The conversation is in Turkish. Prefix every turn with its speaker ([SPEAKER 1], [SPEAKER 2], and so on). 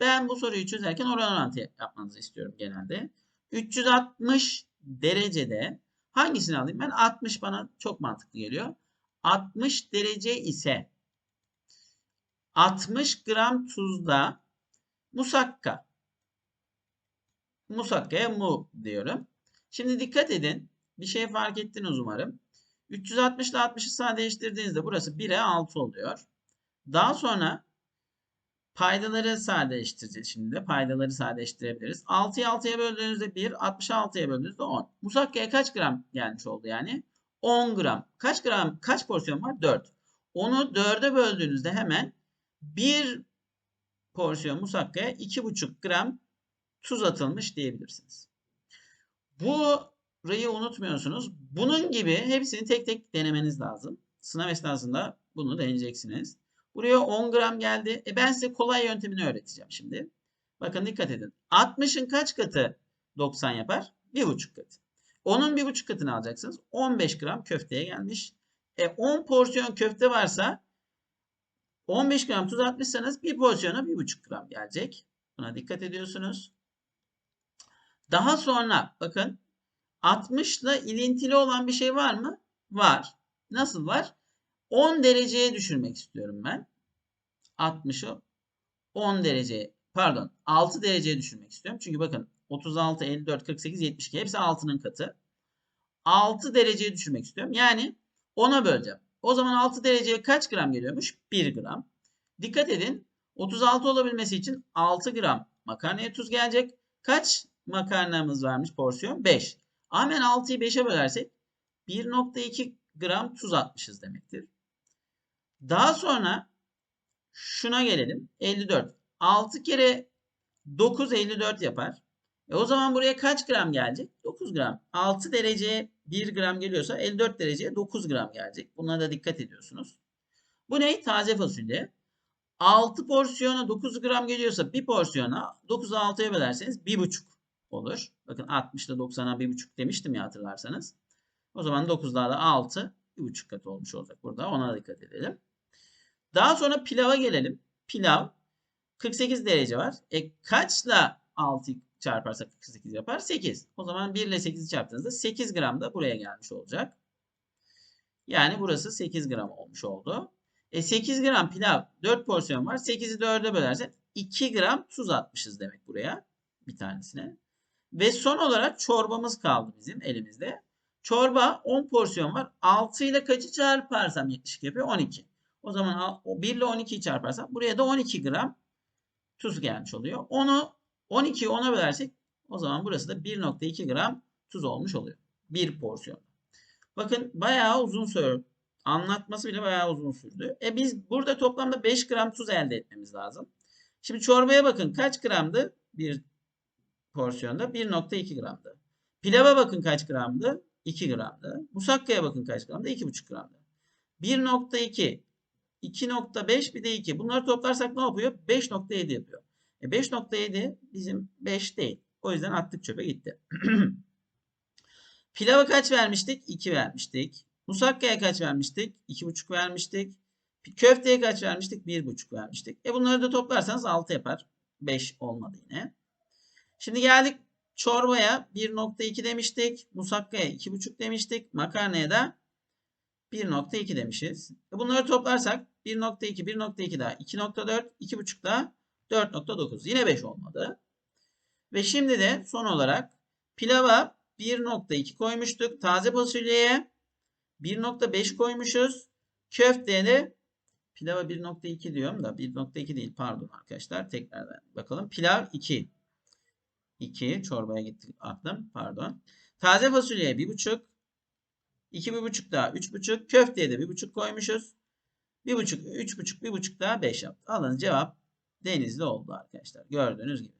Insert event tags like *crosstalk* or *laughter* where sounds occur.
[SPEAKER 1] Ben bu soruyu çözerken oran orantı yapmanızı istiyorum genelde. 360 derecede hangisini alayım? Ben 60 bana çok mantıklı geliyor. 60 derece ise 60 gram tuzda musakka. Musakkaya mu diyorum. Şimdi dikkat edin. Bir şey fark ettiniz umarım. 360 ile 60'ı sadeleştirdiğinizde burası 1'e 6 oluyor. Daha sonra paydaları sadeleştireceğiz şimdi de. Paydaları sadeleştirebiliriz. 6'yı 6'ya böldüğünüzde 1, 60'ı 6'ya böldüğünüzde 10. Musakkaya kaç gram gelmiş oldu yani? 10 gram. Kaç gram, kaç porsiyon var? 4. Onu 4'e böldüğünüzde hemen 1 porsiyon musakkaya 2,5 gram tuz atılmış diyebilirsiniz. Burayı unutmuyorsunuz. Bunun gibi hepsini tek tek denemeniz lazım. Sınav esnasında bunu deneyeceksiniz. Buraya 10 gram geldi. E ben size kolay yöntemini öğreteceğim şimdi. Bakın dikkat edin. 60'ın kaç katı 90 yapar? 1,5 katı. Onun 1,5 katını alacaksınız. 15 gram köfteye gelmiş. E 10 porsiyon köfte varsa 15 gram tuz atmışsanız bir porsiyona 1,5 gram gelecek. Buna dikkat ediyorsunuz. Daha sonra bakın 60 ile ilintili olan bir şey var mı? Var. Nasıl var? 10 dereceye düşürmek istiyorum ben. 60'ı 10 derece pardon 6 dereceye düşürmek istiyorum. Çünkü bakın 36, 54, 48, 72 hepsi 6'nın katı. 6 dereceye düşürmek istiyorum. Yani 10'a böleceğim. O zaman 6 dereceye kaç gram geliyormuş? 1 gram. Dikkat edin. 36 olabilmesi için 6 gram makarnaya tuz gelecek. Kaç makarnamız varmış porsiyon? 5. Hemen 6'yı 5'e bölersek 1.2 gram tuz atmışız demektir. Daha sonra şuna gelelim. 54. 6 kere 9 54 yapar. E o zaman buraya kaç gram gelecek? 9 gram. 6 dereceye 1 gram geliyorsa 54 dereceye 9 gram gelecek. Buna da dikkat ediyorsunuz. Bu ne? Taze fasulye. 6 porsiyona 9 gram geliyorsa bir porsiyona 9'u 6'ya bölerseniz 1,5 olur. Bakın 60 ile 90'a 1,5 demiştim ya hatırlarsanız. O zaman 9 daha da 6 1,5 kat olmuş olacak burada. Ona da dikkat edelim. Daha sonra pilava gelelim. Pilav 48 derece var. E kaçla 6 çarparsak 48 yapar? 8. O zaman 1 ile 8'i çarptığınızda 8 gram da buraya gelmiş olacak. Yani burası 8 gram olmuş oldu. E 8 gram pilav 4 porsiyon var. 8'i 4'e bölersen 2 gram tuz atmışız demek buraya. Bir tanesine. Ve son olarak çorbamız kaldı bizim elimizde. Çorba 10 porsiyon var. 6 ile kaçı çarparsam yaklaşık yapıyor? 12. O zaman 1 ile 12'yi çarparsam buraya da 12 gram tuz gelmiş oluyor. Onu 12'yi 10'a bölersek o zaman burası da 1.2 gram tuz olmuş oluyor. Bir porsiyon. Bakın bayağı uzun sürdü. Anlatması bile bayağı uzun sürdü. E biz burada toplamda 5 gram tuz elde etmemiz lazım. Şimdi çorbaya bakın kaç gramdı? Bir porsiyonda 1.2 gramdı. Pilava bakın kaç gramdı? 2 gramdı. Musakkaya bakın kaç gramdı? 2.5 gramdı. 1.2 2.5 bir de 2. Bunları toplarsak ne yapıyor? 5.7 yapıyor. E 5.7 bizim 5 değil. O yüzden attık çöpe gitti. *clears throat* Pilava kaç vermiştik? 2 vermiştik. Musakkaya kaç vermiştik? 2,5 vermiştik. Köfteye kaç vermiştik? 1,5 vermiştik. E bunları da toplarsanız 6 yapar. 5 olmadı yine. Şimdi geldik çorbaya 1.2 demiştik. Musakkaya 2,5 demiştik. Makarnaya da 1.2 demişiz. E bunları toplarsak 1.2, 1.2 daha 2.4, 2.5 daha 4.9. Yine 5 olmadı. Ve şimdi de son olarak pilava 1.2 koymuştuk. Taze fasulyeye 1.5 koymuşuz. Köfteye de pilava 1.2 diyorum da 1.2 değil pardon arkadaşlar. Tekrardan bakalım. Pilav 2. 2 çorbaya gittik aklım pardon. Taze fasulyeye 1.5 2,5 daha 3,5 köfteye de 1,5 koymuşuz. 1,5 3,5 1,5 daha 5 yaptı. Alın cevap Denizli oldu arkadaşlar. Gördüğünüz gibi.